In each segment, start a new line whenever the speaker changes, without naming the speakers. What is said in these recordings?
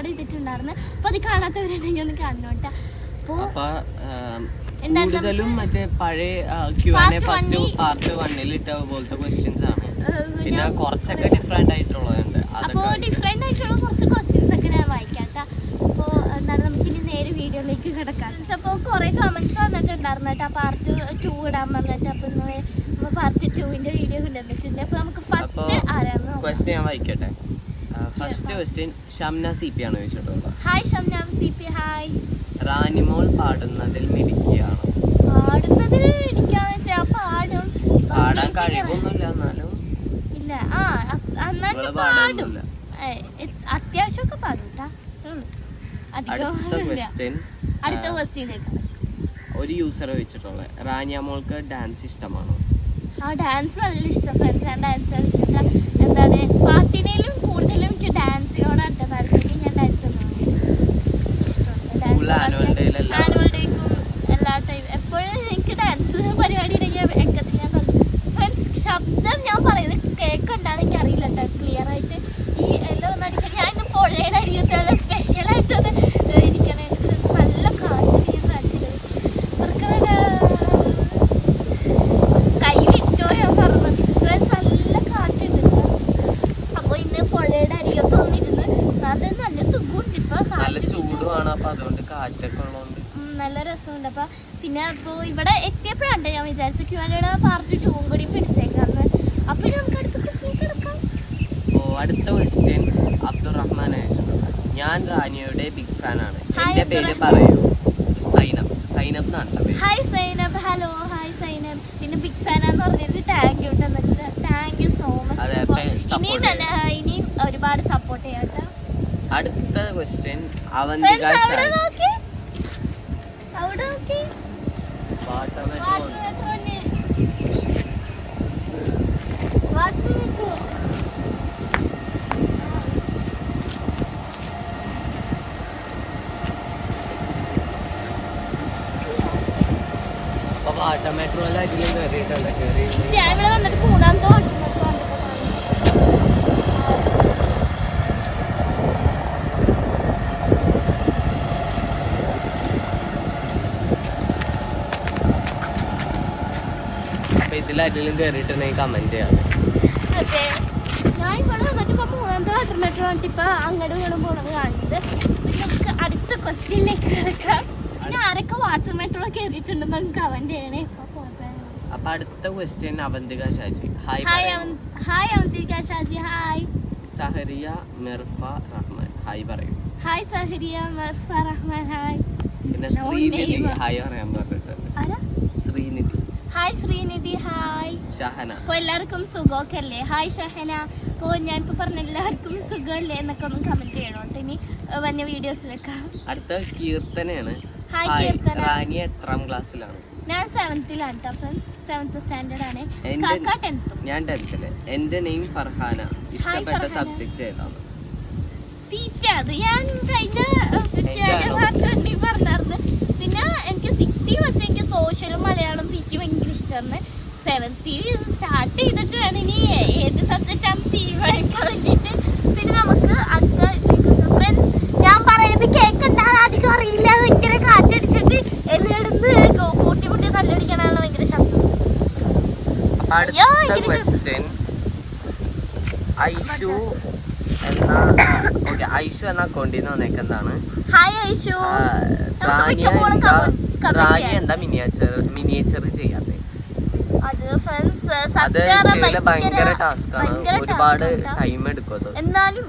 Upload ചെയ്തിട്ടുണ്ടായിരുന്നു. അപ്പോൾ അത് കാണാത്തവരുണ്ടെങ്കിൽ ഒന്ന് കാണണം കേട്ടോ അപ്പോൾ
കൂടുതലും മറ്റേ പഴയ ഫസ്റ്റ്
one ൽ-
പാർട്ട് വണ്ണിൽ ഇട്ട പോലത്തെ ക്വസ്റ്റ്യൻസ് ആണ്.
ഏഹ്,
പിന്നെ
ഞാൻ
കുറച്ചൊക്കെ ഡിഫറെന്റ് ആയിട്ടുള്ളതുണ്ട്.
അപ്പോൾ
അതൊക്കെ
ഡിഫറെന്റ് ആയിട്ടുള്ള കുറച്ച് ക്വസ്റ്റ്യൻസ് ഒക്കെ ഞാൻ വായിക്കാം കേട്ടോ അപ്പോൾ എന്താണ് നമുക്ക് ഇനി നേരെ വീഡിയോയിലേക്ക് കിടക്കാം. അപ്പോൾ കുറേ കമന്റ്സ് വന്നിട്ടുണ്ടായിരുന്നു കേട്ടോ. പാർട്ട് ടു ഇടാൻ പറഞ്ഞിട്ട് അപ്പോൾ ഇന്ന് നമ്മൾ പാർട്ട് ടുവിന്റെ വീഡിയോ കൊണ്ടുവന്നിട്ടുണ്ട്. അപ്പോൾ നമുക്ക് ഫസ്റ്റ് ആരാന്ന് നോക്കാം.
ഞാൻ വായിക്കട്ടെ. First question Shamna C P ആണ് ചോദിച്ചിട്ടുള്ളത്?
Hi Shamna C P hi
Ranimol പാടുന്നതിൽ മിടുക്കിയാണ്?
പാടുന്നതിൽ എനിക്കാന്ന് വെച്ചാൽ പാടും.
പാടാൻ കഴിവൊന്നുമില്ല എന്നാലും.
ഇല്ല. ആ എന്നാലും പാടും. അത്യാവശ്യമൊക്കെ പാടും
അടുത്ത. ക്വസ്റ്റ്യൻ ഒരു യൂസർ വെച്ചിട്ടുള്ളത് റാനിയമോൾക്ക് ഡാൻസ് ഇഷ്ടമാണോ?
ആ ഡാൻസ് നല്ല ഇഷ്ടം ഫ്രണ്ട്സ് ഡാൻസ് കളിച്ചിട്ട് എന്താണ് പാട്ടിനേലും കൂടുതലും എനിക്ക് ഡാൻസിനോടാണ് താല്പര്യം ഞാൻ ഡാൻസ്
സ്കൂളിൽ ആനുവൽ ഡേയിലെല്ലാം
ആനുവൽ ഡേക്കും എല്ലാ ടൈം എപ്പോഴും എനിക്ക് ഡാൻസ് പരിപാടി ഉണ്ടെങ്കിൽ എക്കത്തിൽ ഞാൻ ഫ്രണ്ട്സ് ശബ്ദം ഞാൻ പറയുന്നത് കേൾക്കണ്ടാന്ന് എനിക്ക് അറിയില്ല കേട്ടോ ക്ലിയർ ആയിട്ട് ഈ എല്ലാം ഒന്ന് അടിച്ചാൽ ഞാൻ ഇന്ന് പുഴയുടെ അരികത്തുള്ള സ്പെഷ്യലായിട്ടത് ഇരിക്കണേ ഫ്രണ്ട്സ് നല്ല കാറ്റ് ഞാൻ കാണിച്ചത് കയ്യിലിട്ടോ ഞാൻ പറഞ്ഞത് ഫ്രണ്ട്സ് നല്ല കാറ്റുണ്ട് അപ്പോൾ ഇന്ന് പുഴയുടെ അരികത്ത് വന്നിരുന്ന് അത് നല്ല സുഖമുണ്ട് ഇപ്പോൾ
നല്ല
കാറ്റ്
ചൂടുമാണ് അപ്പൊ അതുകൊണ്ട് കാറ്റൊക്കെ ഉള്ളതുകൊണ്ട്
ഉം, നല്ല രസമുണ്ട് അപ്പൊ പിന്നെ അപ്പോൾ ഇവിടെ എത്തിയപ്പോഴാണ്ട് ഞാൻ വിചാരിച്ചു ക്യൂനയുടെ പാർട്ടി ചൂവും കൂടി പിടിച്ചേക്കാന്ന് അപ്പൊ നമുക്ക് അടുത്ത ക്വസ്റ്റ്യൻ എടുക്കാം
ഓ അടുത്ത ക്വസ്റ്റ്യൻ അബ്ദുറഹ്മാൻ റഹ്മാൻ ഞാൻ റാനിയുടെ ബിഗ് ഫാൻ ആണ്. എന്റെ പേര് പറയൂ. സൈനബ്. സൈനബ് എന്നാണ്
hi Zainab. Hello hi Zainab. പിന്നെ ബിഗ് ഫാൻ എന്ന് പറഞ്ഞിട്ട് thank you thank you so much ഇനിയും ഇനിയും ഒരുപാട് സപ്പോർട്ട് ചെയ്യാട്ടോ
അടുത്ത ക്വസ്റ്റ്യൻ അവന്തിക
അവിടെ നോക്കി.
അപ്പൊ പാട്ട മെട്രോയിലെ അടിയിലും കയറിയിട്ടുണ്ട് കയറി
ഇവിടെ വന്നിട്ട് കൂടാൻ വാട്ടർ മെട്രോ കണ്ടപ്പോൾ
ഇതിലടിയിലും കയറിയിട്ടുണ്ടെങ്കിൽ കമന്റ് ചെയ്യാം
ഞാൻ ഇവിടെ വന്നിട്ട് ഇപ്പൊ മൂന്നാമത്തെ വാട്ടർ മെട്രോ കണ്ടിട്ട് ഇപ്പൊ അങ്ങോട്ടും ഇങ്ങോട്ടും പോണത് കാണിച്ചത് നമുക്ക് അടുത്ത ക്വസ്റ്റ്യനിലേക്ക് കിടക്കാം പിന്നെ ആരൊക്കെ വാട്ടർ മെട്രോ കയറിയിട്ടുണ്ടെന്ന് കമന്റ് ചെയ്യണേ.
അപ്പൊ അടുത്ത question Avantika Shaji. Hi
hi Avantika Shaji hi
Zahariya Mirfa Rahman. Hi പറയൂ.
ഹായ് സഹരിയ മർഫ റഹ്മാൻ ഹായ്
പിന്നെ ശ്രീനിധി. ഹായ് പറയാൻ പറഞ്ഞിട്ടുണ്ട്
ആരാ
ശ്രീനിധി
ഹായ് ശ്രീനിധി ഹായ്
ഷഹന.
അപ്പോൾ എല്ലാവർക്കും സുഖമൊക്കെ അല്ലേ ഹായ് ഷഹന. അപ്പോൾ ഞാനിപ്പോൾ പറഞ്ഞ എല്ലാവർക്കും സുഖമല്ലേ എന്നൊക്കെ ഒന്ന് കമന്റ് ചെയ്യണം? കേട്ടോ ഇനി വന്ന വീഡിയോസിലൊക്കെ
അടുത്ത കീർത്തനയാണ്.
ഹായ് കീർത്തന.
റാനി എത്രാം ക്ലാസ്സിലാണ്
ഞാൻ സെവൻത്തിലാണ് കേട്ടോ ഫ്രണ്ട്സ് സെവൻത്ത് സ്റ്റാൻഡേർഡ് ആണ്.
എന്റെ-
കാക്ക ടെൻത്തും
ഞാൻ ടെൻത്തിൽ എന്റെ നെയിം ഫർഹാന. ഇഷ്ടപ്പെട്ട സബ്ജക്റ്റ് ഏതാണ്?
ടീച്ചർ ഞാൻ കഴിഞ്ഞ
എനിക്കാണോ?
പാർട്ടി പറഞ്ഞായിരുന്നു പിന്നെ എനിക്ക് സിക്സ്റ്റി വെച്ച് എനിക്ക് സോഷ്യലും മലയാളം പി ടി ഭയങ്കര ഇഷ്ടമാണ് സെവൻത്തിൽ സ്റ്റാർട്ട് ചെയ്തിട്ട് വേണം ഇനി ഏത് സബ്ജക്റ്റാണ് തീരുമാനിക്കാൻ വേണ്ടിയിട്ട് പിന്നെ നമുക്ക് അടുത്ത ഫ്രണ്ട്സ് ഞാൻ പറയുന്നത് കേൾക്കണ്ട. അധികം അറിയില്ല. ഭയങ്കര കാറ്റടിച്ചിട്ട് എല്ലായിടത്ത് കൂട്ടി മുട്ടി തല്ലടിക്കാനാണ് ഭയങ്കര ശബ്ദം.
അടുത്ത ക്വസ്റ്റ്യൻ ഐഷു എന്ന ഓക്കെ ഐഷു എന്ന അക്കൗണ്ടിൽ നിന്ന് വന്നേക്കുന്നതാണ്
ഹായ് ഐഷു.
ആ,
നമുക്ക്
റാനി
മിക്കപ്പോഴും
എന്താ
ചെയ്യാം.
മിനിയേച്ചർ മിനിയേച്ചർ ചെയ്യാതെ
അത് ഫ്രണ്ട്സ്
അത്
സത്യം
ഭയങ്കര ടാസ്ക് ഒരുപാട് ടൈം എടുക്കും
എന്നാലും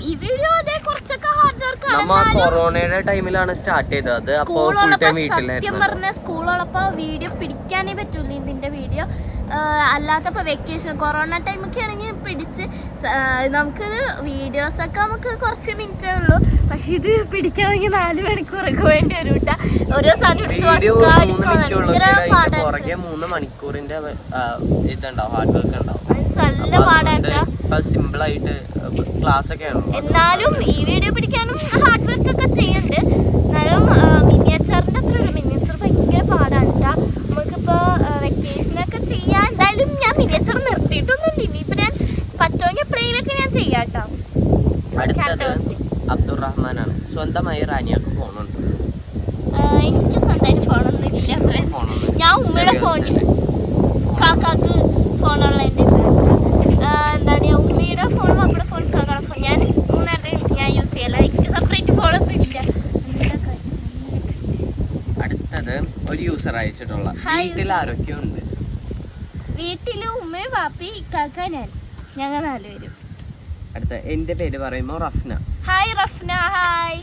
നമ്മ കൊറോണയുടെ ടൈമിലാണ് സ്റ്റാർട്ട് ചെയ്തത്. അത് അപ്പോൾ ഫുൾ ടൈം
സത്യം
വീട്ടിലായിരുന്നു.
പറഞ്ഞ സ്കൂളുള്ളപ്പോ വീഡിയോ പിടിക്കാനേ പറ്റൂല ഇതിന്റെ വീഡിയോ അല്ലാത്തപ്പോ വെക്കേഷൻ കൊറോണ ടൈമൊക്കെ ആണെങ്കിൽ പിടിച്ച് നമുക്ക് ആ, നമുക്കിത് വീഡിയോസ് ഒക്കെ നമുക്ക് കുറച്ച് മിനിറ്റേ ഉള്ളൂ. പക്ഷെ ഇത് പിടിക്കണമെങ്കിൽ നാല് മണിക്കൂറൊക്കെ വേണ്ടി വരും കേട്ടാ ഓരോ സാധനം പാടാണ്. നല്ല
സിമ്പിൾ ആയിട്ട് ക്ലാസ് ഒക്കെ
എന്നാലും ഈ വീഡിയോ പിടിക്കാനും ഹാർഡ് വർക്ക് ഒക്കെ ചെയ്യണ്ട്. എന്നാലും മിനിയേച്ചറിന്റെ അത്ര മിനിയേച്ചർ ഭയങ്കര പാടാണ് കേട്ടോ നമുക്കിപ്പോ വെക്കേഷനൊക്കെ ചെയ്യാൻ എന്തായാലും ഞാൻ മിനിയേച്ചർ നിർത്തിയിട്ടൊന്നുമില്ല ഇനിയിപ്പോ ഞാൻ പറ്റുമെങ്കിൽ എപ്പോഴെങ്കിലൊക്കെ ഞാൻ Characteristic.
അബ്ദുറഹ്മാനാണ്. സ്വന്തമായി റാനിയാക്ക് ഫോണുണ്ട്.
ആ, എനിക്ക് സ്വന്തമായിട്ട് ഫോണൊന്നും ഇല്ല ഞാൻ ഉമ്മയുടെ ഫോണിൽ. കാക്കാക്ക് ഫോണുള്ള എന്റെ ഉമ്മയുടെ ഫോണും അപ്പടെ ഫോൺ കാക്കാടെ ഫോൺ ഞാൻ ഞാൻ യൂസ് ചെയ്യല. എനിക്ക് സെപ്പറേറ്റ് ഫോണൊന്നും ഇല്ല. എന്താ
അടുത്തത് ഒരു യൂസർ അയച്ചിട്ടുള്ള. വീട്ടിൽ. ആരൊക്കെയുണ്ട്?
വീട്ടിൽ ഉമ്മയും വാപ്പി കാക്ക ഞാൻ. ഞങ്ങൾ നാലുപേരും
അടുത്ത എന്റെ പേര് പറയുമ്പോൾ Rafna.
Hi Rafna hi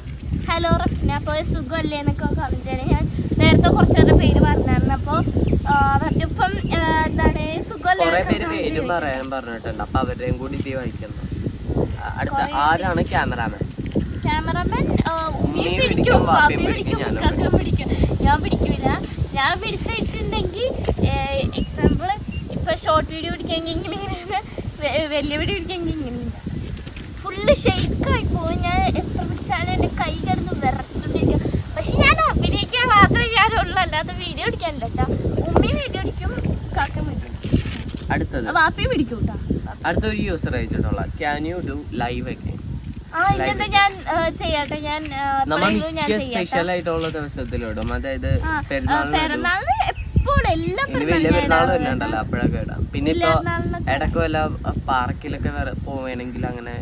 hello Rafna. അപ്പോൾ സുഖമല്ലേ എന്നൊക്കെ കമന്റ് ഞാൻ നേരത്തെ കുറച്ചവരുടെ പേര് പറഞ്ഞായിരുന്നു. അപ്പോൾ അവരുടെ ഒപ്പം എന്താണ് സുഖമല്ലേ
പേര് പേരും പറയാൻ പറഞ്ഞിട്ടുണ്ട്. അപ്പൊ അവരുടെയും കൂടി ഇത് വായിക്കുന്നു. അടുത്ത ആരാണ് ക്യാമറാമാൻ?
ക്യാമറമാൻ? ഉമ്മയും പിടിക്കും
പിടിക്കും,
പിടിക്കും
പിടിക്കും,
പിടിക്കും. ഞാൻ പിടിക്കൂല. ഞാൻ പിടിച്ചിട്ടുണ്ടെങ്കിൽ എക്സാമ്പിൾ ഇപ്പൊ ഷോർട്ട് വീഡിയോ പിടിക്കാമെങ്കിൽ ഇങ്ങനെ വലിയ വീഡിയോ പിടിക്കാമെങ്കിൽ ഇങ്ങനെ. ഫുള്ള് ഷെയ്ക്കായി പോകും ഞാൻ എത്ര പിടിച്ചാലും എന്റെ കൈ കിടന്ന് വിറച്ചോണ്ടിരിക്കും പക്ഷെ ഞാൻ അഭിനയിക്കാൻ മാത്രമേ ഞാനുള്ളൂ. അല്ലാതെ വീഡിയോ എടുക്കാനില്ല കേട്ടോ. ഉമ്മയും വീഡിയോ എടുക്കും കാക്ക വീഡിയോ
അടുത്തത്.
വാപ്പയും പിടിക്കും കേട്ടോ.
അടുത്ത ഒരു യൂസർ അയച്ചിട്ടുള്ള ക്യാൻ യു ഡു ലൈവ് ഒക്കെ?
ഞാൻ ചെയ്യട്ടെ. ഞാൻ
സ്പെഷ്യൽ ആയിട്ടുള്ള ദിവസത്തിലിടും അതായത് പെരുന്നാളിന് അപ്പോഴൊക്കെ ഇടാം. പിന്നെ ഇപ്പൊ. ഇടയ്ക്ക് പാർക്കിലൊക്കെ പോവേണമെങ്കിൽ അങ്ങനെ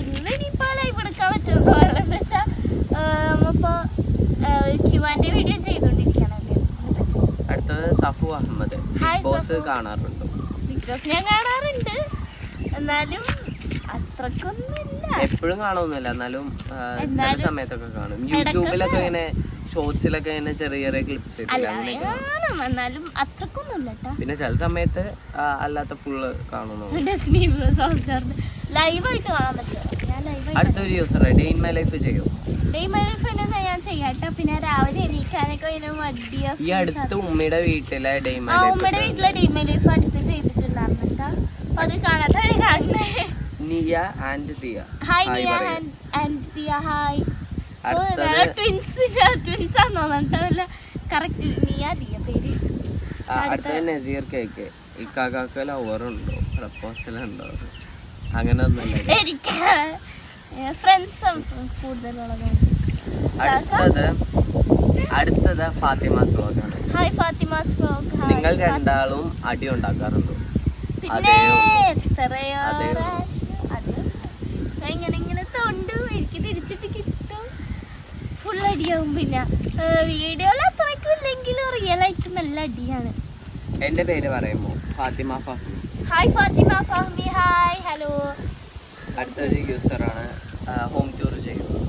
ഇന്ന് ഇനിയിപ്പോ ലൈവ് എടുക്കാൻ പറ്റുമോ എന്താ വെച്ചാ നമ്മളിപ്പോ ക്യുവാന്റെ വീഡിയോ ചെയ്തോണ്ടിരിക്കണല്ലേ
അടുത്തത് സഫു അഹമ്മദ്. ബിഗ് ബോസ്
കാണാറുണ്ടോ
കാണാറുണ്ട്.
ബിഗ് ബോസ് ഞാൻ കാണാറുണ്ട്. എന്നാലും അത്രക്കൊന്നുമില്ല.
എപ്പോഴും കാണുന്നില്ല എന്നാലും ചില സമയത്തൊക്കെ കാണും. യൂട്യൂബിലൊക്കെ ഇങ്ങനെ ഷോർട്സിലൊക്കെ ഇങ്ങനെ ചെറിയ ചെറിയ ക്ലിപ്സ്
എന്നാലും അത്രക്കൊന്നുമില്ല
പിന്നെ ചില സമയത്ത് അല്ലാത്ത ഫുള്ള് കാണുന്നു
ലൈവായിട്ട് കാണാൻ പറ്റുമോ? ഞാൻ ലൈവായിട്ട്
അടുത്തൊരു user day in my life ചെയ്യും?
ലൈഫ് തന്നെ ഞാൻ ചെയ്യാട്ടോ. പിന്നെ രാവിലെ എണീക്കാനൊക്കെ അതിന് മടിയാ?
ഈ അടുത്ത് ഉമ്മയുടെ വീട്ടിലെ ഡേ മൈ
ആ
ലൈഫ്
ഉമ്മയുടെ വീട്ടിലെ മൈ ലൈഫ് അടുത്ത് ചെയ്തിട്ടുണ്ടായിരുന്നു കേട്ടോ അപ്പൊ അത് കാണാത്ത കാണണേ.
Niya and Diya
hi
Hi
Diya
പറയൂ.
ആൻഡ് ദിയ ഹായ്
അടുത്തത്
ട്വിൻസ് ട്വിൻസ് ആണെന്ന് തോന്നിട്ട് കറക്റ്റ് നിയ ദിയ പേര്.
ആ, അടുത്തത് നസീർ കേക്ക് ഇക്കാക്കാക്ക് ലവർ ഉണ്ടോ? പ്രപ്പോസൽ ഉണ്ടോ? അങ്ങനെ ഒന്നുമില്ല
എനിക്ക് ഫ്രണ്ട്സ് കൂടുതലുള്ളതാണ്
അടുത്തത് അടുത്തത് ഫാത്തിമ
ഹായ് ഫാത്തിമാസ്
നിങ്ങൾ രണ്ടാളും അടി ഉണ്ടാക്കാറുണ്ടോ.
പിന്നെ എത്രയോ
അതേ
ഇങ്ങനെ ഇങ്ങനെ തൊണ്ടു. എനിക്ക് തിരിച്ചിട്ട് കിട്ടും. ഫുൾ അടിയാവും പിന്നെ. വീഡിയോയിൽ അത്രയ്ക്കും ഇല്ലെങ്കിലും റിയൽ ആയിട്ട് നല്ല അടിയാണ്.
എന്റെ പേര് പറയുമോ Fathima Fahmi
hi Fathima Fahmi hi hello
അടുത്തൊരു ആണ് ഹോം ടൂർ ചെയ്യുന്നത്.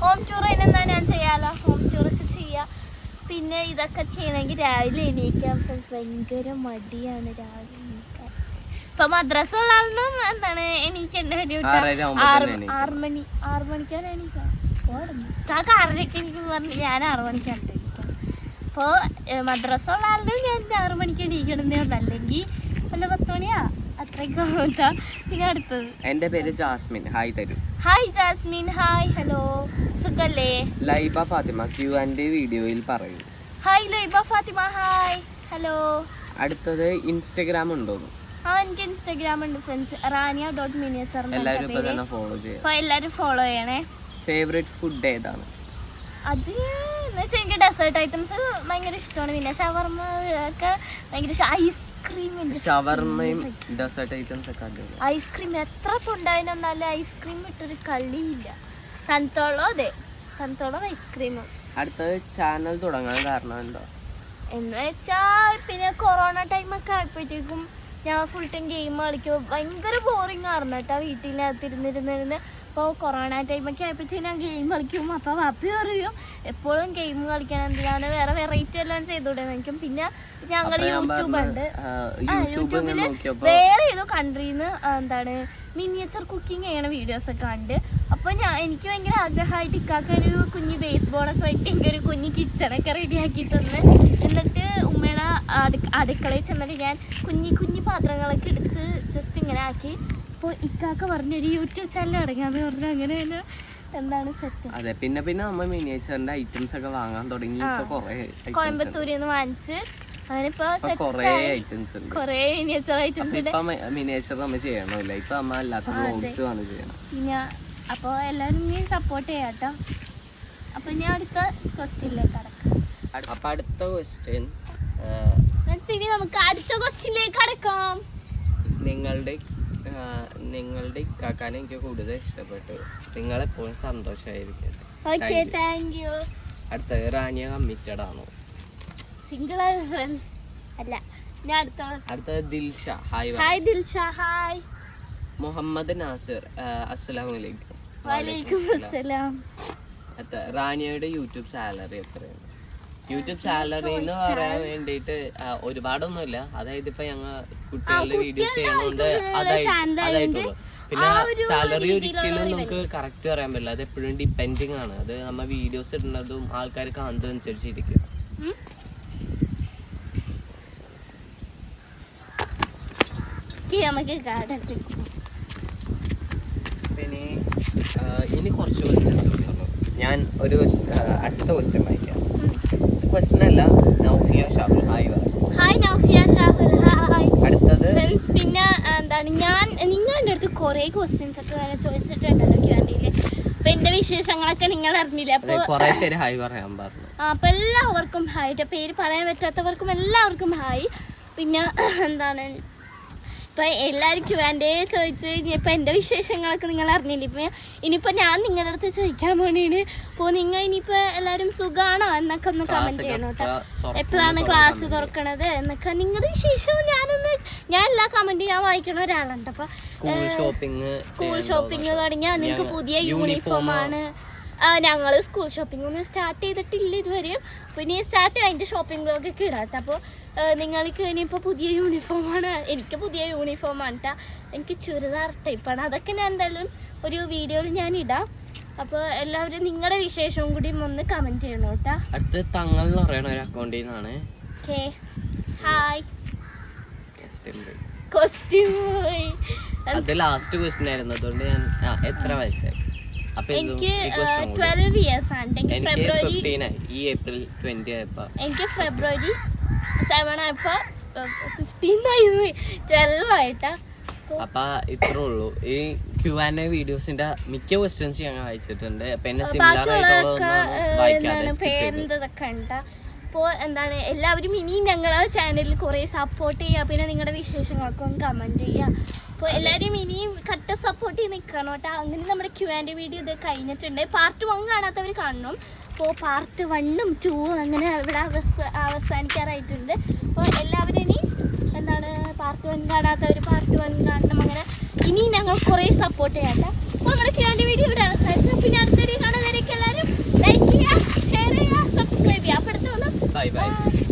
ഹോം ടൂർ അതിനെന്താ ഞാൻ ചെയ്യാലോ ഹോം ടൂറൊക്കെ ചെയ്യാം. പിന്നെ ഇതൊക്കെ ചെയ്യണമെങ്കിൽ രാവിലെ എണീക്കാം. ഫ്രണ്ട്സ് ഭയങ്കര മടിയാണ് രാവിലെ എണീക്കാൻ. ഇപ്പൊ മദ്രസ ഉള്ള ആളിനും എന്താണ് എണീക്കേണ്ട
ഒരു
ആറ് മണി ആറ് മണിക്കാണ് എണീക്കാം. ആറരക്ക് ആറരയ്ക്ക് എനിക്ക് പറഞ്ഞു ഞാൻ ആറ് മണിക്കാണ് എണീക്കാം അപ്പോൾ മദ്രസ ഉള്ള ആളിനും ഞാൻ ആറ് മണിക്ക് എണീക്കണമെന്നേ ഉള്ളൂ. അല്ലെങ്കിൽ വല്ല പത്ത് മണിയാ? അത്രയ്ക്ക് പിന്നെ അടുത്തത്.
എന്റെ പേര് ജാസ്മിൻ. ഹായ് തരൂ.
Hi Jasmine hi hello. സുഖല്ലേ?
ലൈബ ഫാത്തിമ ക്യു ആൻഡ് വീഡിയോയിൽ പറയൂ.
Hi Laiba Fathima hi. Hello.
അടുത്തത് ഇൻസ്റ്റഗ്രാം ഉണ്ടോ?
ആ എനിക്ക് ഇൻസ്റ്റാഗ്രാം ഉണ്ട് ഫ്രണ്ട്സ് റാനിയ ഡോട്ട് മിനിയച്ചർ
എല്ലാവരും ഇപ്പൊ തന്നെ ഫോളോ ചെയ്യാം.
അപ്പോൾ എല്ലാവരും ഫോളോ ചെയ്യണേ.
ഫേവറേറ്റ് ഫുഡ് ഏതാണ്?
അത് എന്ന് വെച്ചാൽ എനിക്ക് ഡെസേർട്ട് ഐറ്റംസ് ഭയങ്കര ഇഷ്ടമാണ്. പിന്നെ ഷവർമ ഒക്കെ ഭയങ്കര ഐസ്ക്രീം
ഷവർമയും ഡെസേർട്ട് ഐറ്റംസ് ഒക്കെ അടിപൊളി.
ഐസ്ക്രീം എത്ര തൊണ്ടായിരുന്നാലും ഐസ്ക്രീം ഇട്ടൊരു കളിയില്ല. തണുത്തോളം അതെ. തണുത്തോളം ഐസ്ക്രീം.
അടുത്തത് ചാനൽ തുടങ്ങാൻ കാരണം എന്തോ
എന്ന് വെച്ചാ പിന്നെ കൊറോണ ടൈമൊക്കെ ആയപ്പോഴത്തേക്കും ഞാൻ ഫുൾ ടൈം ഗെയിം കളിക്കും. ഭയങ്കര ബോറിംഗ് ആയിരുന്നു കേട്ടോ വീട്ടിനകത്തിരുന്നിരുന്നിരുന്ന്. അപ്പോൾ കൊറോണ ടൈമൊക്കെ ആയപ്പോഴത്തേക്കും ഞാൻ ഗെയിം കളിക്കും. അപ്പോൾ വാപ്പി പറയും എപ്പോഴും ഗെയിം കളിക്കാൻ എന്തിനാണ് വേറെ വെറൈറ്റി എല്ലാം ചെയ്തുകൂടെ? നിൽക്കും പിന്നെ ഞങ്ങൾ യൂട്യൂബ് ഉണ്ട്
യൂട്യൂബിൽ
വേറെ ഏതോ കൺട്രിന്ന് എന്താണ് മിനിയേച്ചർ കുക്കിംഗ് ചെയ്യണ വീഡിയോസ് ഒക്കെ ഉണ്ട് അപ്പൊ ഞാൻ എനിക്ക് ഭയങ്കര ആഗ്രഹമായിട്ട് ഇക്കാക്ക ഒരു കുഞ്ഞ് ബേസ് ബോളൊക്കെ വെട്ടി എനിക്ക് ഒരു കുഞ്ഞ് കിച്ചണൊക്കെ റെഡിയാക്കി തന്ന് എന്നിട്ട് ഉമ്മയുടെ അടുക്ക അടുക്കളയിൽ ചെന്നിട്ട് ഞാൻ കുഞ്ഞി കുഞ്ഞി പാത്രങ്ങളൊക്കെ എടുത്ത് ജസ്റ്റ് ഇങ്ങനെ ആക്കി. അപ്പോൾ ഇക്കാക്ക പറഞ്ഞു ഒരു യൂട്യൂബ് ചാനൽ തുടങ്ങാന്ന് പറഞ്ഞു. അങ്ങനെ തന്നെ എന്താണ് സെറ്റ്
അതെ പിന്നെ പിന്നെ നമ്മൾ മിനിയേച്ചറിന്റെ ഐറ്റംസ് ഒക്കെ വാങ്ങാൻ തുടങ്ങി.
കോയമ്പത്തൂരിൽ നിന്ന് വാങ്ങിച്ച് സപ്പോർട്ട് ചെയ്യാട്ടോ ഞാൻ അടുത്ത ക്വസ്റ്റ്യനിലേക്ക്
അപ്പൊ അടുത്ത ക്വസ്റ്റ്യൻ
ഇനി നമുക്ക് അടുത്ത ക്വസ്റ്റ്യനിലേക്ക്
നിങ്ങളുടെ നിങ്ങളുടെ കാക്കാനെ എനിക്ക് കൂടുതൽ ഇഷ്ടപ്പെട്ടു. നിങ്ങളെപ്പോഴും സന്തോഷമായിരിക്കും അടുത്തത് റാനിയ കമ്മിറ്റഡ് ആണോ?
സിംഗിൾ ആണ് ഫ്രണ്ട്സ് അല്ല ഞാൻ അടുത്ത
അടുത്തത് Dilsha. Hi
hi Dilsha. Hi
Muhammad Nasir. അസ്സലാമു അലൈക്കും
വലൈക്കും അസ്സലാം.
അടുത്ത റാനിയയുടെ യൂട്യൂബ് സാലറി എത്രയാണ്? യൂട്യൂബ് സാലറി എന്ന് പറയാൻ വേണ്ടിയിട്ട് ഒരുപാടൊന്നുമില്ല. അതായത് ഇപ്പൊ ഞങ്ങൾ കുട്ടികളുടെ വീഡിയോസ് ചെയ്യണോണ്ട് അതായി അതായിട്ടുള്ളൂ. പിന്നെ സാലറി ഒരിക്കലും നമുക്ക് കറക്റ്റ് പറയാൻ പറ്റില്ല. അത് എപ്പോഴും ഡിപ്പെൻഡിങ് ആണ്. അത് നമ്മ വീഡിയോസ് ഇടുന്നതും ആൾക്കാർ കാണുന്നതും അനുസരിച്ചിരിക്കും.
ഉം? ഓക്കേ, നമുക്ക് കാർഡ്
പിന്നെ ഇനി കുറച്ച് ക്വസ്റ്റ്യൻസ് ഞാൻ ഒരു അടുത്ത ക്വസ്റ്റ്യൻ വായിക്കാം. ക്വസ്റ്റ്യൻ അല്ല Naufiya Shahul hi
hi Naufiya Shahul hi.
അടുത്തത്?
ഫ്രണ്ട്സ് പിന്നെ എന്താണ് ഞാൻ നിങ്ങളുടെ അടുത്ത് കുറേ ക്വസ്റ്റ്യൻസ് ഒക്കെ വേറെ ചോദിച്ചിട്ടുണ്ടല്ലോ ക്യാന്റീനിൽ അപ്പൊ എന്റെ വിശേഷങ്ങളൊക്കെ നിങ്ങൾ അറിഞ്ഞില്ല?
അപ്പൊ ഹായ് പറയാൻ പറഞ്ഞു.
അപ്പൊ എല്ലാവർക്കും ഹായ്. പേര് പറയാൻ പറ്റാത്തവർക്കും എല്ലാവർക്കും ഹായ്. പിന്നെ എന്താണ് ഇപ്പം എല്ലാവർക്കും വേണ്ടേ ചോദിച്ചു ഇനിയിപ്പോൾ എന്റെ വിശേഷങ്ങളൊക്കെ നിങ്ങൾ അറിഞ്ഞില്ല? ഇപ്പം ഇനിയിപ്പോൾ ഞാൻ നിങ്ങളുടെ അടുത്ത് ചോദിക്കാൻ വേണ്ടിയാണ് അപ്പോൾ നിങ്ങൾ ഇനിയിപ്പോൾ എല്ലാവരും സുഖമാണോ എന്നൊക്കെ ഒന്ന് കമന്റ് ചെയ്യണം കേട്ടോ. എപ്പോഴാണ് ക്ലാസ് തുറക്കണത്? എന്നൊക്കെ നിങ്ങളുടെ വിശേഷം ഞാനൊന്ന് ഞാൻ എല്ലാ കമന്റും ഞാൻ വായിക്കണ ഒരാളുണ്ട് അപ്പോൾ
സ്കൂൾ ഷോപ്പിംഗ്
തുടങ്ങിയാൽ നിങ്ങൾക്ക് പുതിയ യൂണിഫോമാണ് ഞങ്ങൾ സ്കൂൾ ഷോപ്പിംഗ് ഒന്നും സ്റ്റാർട്ട് ചെയ്തിട്ടില്ല ഇതുവരെയും അപ്പോൾ ഇനി സ്റ്റാർട്ട് കഴിഞ്ഞിട്ട് ഷോപ്പിംഗ് ബ്ലോഗ് ഒക്കെ ഇടാത്ത അപ്പോൾ നിങ്ങൾക്ക് ഇനിയിപ്പോൾ പുതിയ യൂണിഫോമാണ് എനിക്ക് പുതിയ യൂണിഫോമാണ് കേട്ടോ എനിക്ക് ചുരിദാർ ടൈപ്പാണ് അതൊക്കെ ഞാൻ എന്തായാലും ഒരു വീഡിയോയിൽ ഞാൻ ഇടാം. അപ്പോൾ എല്ലാവരും നിങ്ങളുടെ വിശേഷവും കൂടി ഒന്ന് കമന്റ് ചെയ്യണം കേട്ടോ
അടുത്ത് തങ്ങൾ എന്ന് പറയുന്ന ഒരു അക്കൗണ്ടിൽ നിന്നാണ്.
ഓക്കെ. ഹായ് കോസ്റ്റ്യൂം
അത് ലാസ്റ്റ് ക്വസ്റ്റ്യൻ ആയിരുന്നു. അതുകൊണ്ട് ഞാൻ എത്ര വയസ്സായി?
എനിക്ക്. ട്വൽവ് ഇയേഴ്സ് ആണ്. എനിക്ക് ഫെബ്രുവരി
ഈ ഏപ്രിൽ ട്വന്റി ആയപ്പോ.
എനിക്ക് ഫെബ്രുവരി സെവൻ ആയപ്പോ ഫിഫ്റ്റീൻ ആയി ട്വൽവ് ആയിട്ടാ. അപ്പൊ
ഇത്രേ ഉള്ളൂ. ഈ ക്യു ആൻഡ് എ വീഡിയോസിന്റെ മിക്ക ക്വസ്റ്റ്യൻസ് ഞങ്ങൾ വായിച്ചിട്ടുണ്ട്. അപ്പൊ എന്നെ സിമിലർ
ബാക്കിയുള്ളതൊക്കെ അപ്പോൾ എന്താണ് എല്ലാവരും ഇനിയും ഞങ്ങളെ ചാനലിൽ കുറേ സപ്പോർട്ട് ചെയ്യുക. പിന്നെ നിങ്ങളുടെ വിശേഷങ്ങളൊക്കെ ഒന്ന് കമന്റ് ചെയ്യുക. അപ്പോൾ എല്ലാവരും ഇനിയും കട്ട സപ്പോർട്ട് ചെയ്ത് നിൽക്കണം കേട്ടോ. അങ്ങനെ നമ്മുടെ ക്യൂ ആൻഡ് വീഡിയോ ഇത് കഴിഞ്ഞിട്ടുണ്ട്. പാർട്ട് വൺ കാണാത്തവർ കാണണം. അപ്പോൾ പാർട്ട് വണ്ണും ടൂവും അങ്ങനെ ഇവിടെ അവസ- അവസാനിക്കാറായിട്ടുണ്ട്. അപ്പോൾ എല്ലാവരും ഇനി എന്താണ് പാർട്ട് വൺ കാണാത്തവർ പാർട്ട് വൺ കാണണം. അങ്ങനെ ഇനി ഞങ്ങൾ കുറേ സപ്പോർട്ട് ചെയ്യാം കേട്ടോ. അപ്പോൾ നമ്മുടെ ക്യൂ ആൻഡ് വീഡിയോ ഇവിടെ അവസാനിച്ചു. പിന്നെ അടുത്ത വീഡിയോ കാണുന്നവരേക്ക് എല്ലാവരും